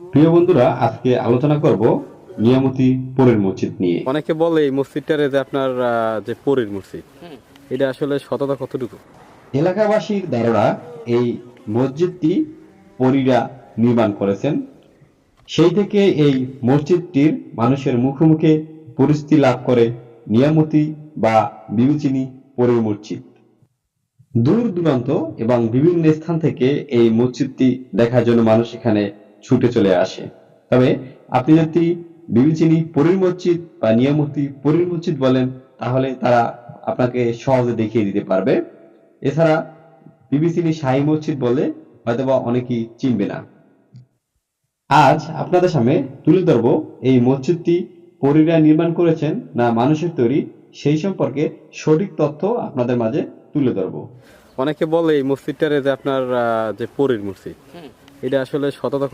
প্রিয় বন্ধুরা আজকে আলোচনা করব নিয়ামতি পরের মসজিদ নিয়ে। অনেকে বলে এই মসজিদটারে যে আপনার যে পরীর মসজিদ। এটা আসলে সততা কতটুকু? এলাকাবাসীর দ্বারা এই মসজিদটি পরীরা নির্মাণ করেছেন। সেই থেকে এই মসজিদটির মানুষের মুখে মুখে পরিস্থিতি লাভ করে নিয়ামতি বা বিবেচিনী পরের মসজিদ। দূর দূরান্ত এবং বিভিন্ন স্থান থেকে এই মসজিদটি দেখার জন্য মানুষ এখানে ছুটে চলে আসে। তবে আপনি যদি বিবেচিনী পরীর মসজিদ বা নিয়ামতি পরীর মসজিদ বলেন তাহলে তারা আপনাকে সহজে দেখিয়ে দিতে পারবে। এছাড়া বিবিসিনি শাহী মসজিদ বলে হয়তোবা অনেকেই চিনবে না। আজ আপনাদের সামনে তুলে ধরবো এই মসজিদটি পরীরা নির্মাণ করেছেন না মানুষের তৈরি সেই সম্পর্কে সঠিক তথ্য আপনাদের মাঝে তুলে ধরবো। অনেকে বলে এই মসজিদটারে যে আপনার আহ, যে পরীর মসজিদ। এটা আসলে সততা